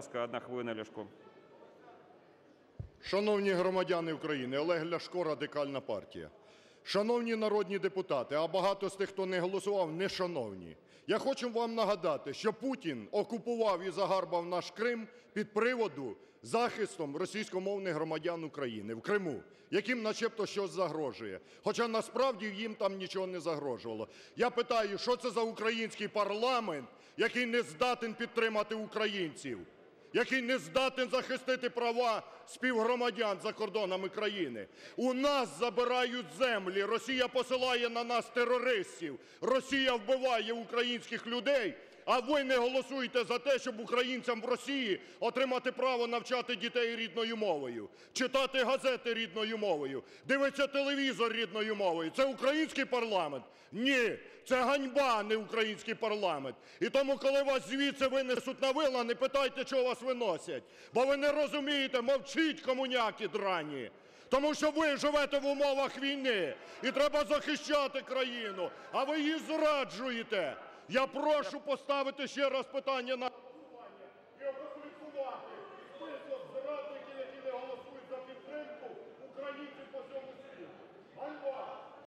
ласка, одна хвилина Ляшко. Шановні громадяни України, Олег Ляшко, Радикальна партія. Шановні народні депутати, а багато з тих, хто не голосував, не шановні. Я хочу вам нагадати, що Путін окупував і загарбав наш Крим під приводу захистом російськомовних громадян України в Криму, яким начебто щось загрожує. Хоча насправді їм там нічого не загрожувало. Я питаю, що це за український парламент, який не здатен підтримати українців? Який не здатен захистити права співгромадян за кордонами країни. У нас забирають землі, Росія посилає на нас терористів, Росія вбиває українських людей, а ви не голосуєте за те, щоб українцям в Росії отримати право навчати дітей рідною мовою, читати газети рідною мовою, дивитися телевізор рідною мовою. Це український парламент? Ні, це ганьба, не український парламент. І тому, коли вас звідси винесуть на вила, не питайте, чого вас виносять. Бо ви не розумієте, мовчіть, комуняки драні. Тому що ви живете в умовах війни і треба захищати країну, а ви її зраджуєте. Я прошу поставити ще раз питання на голосування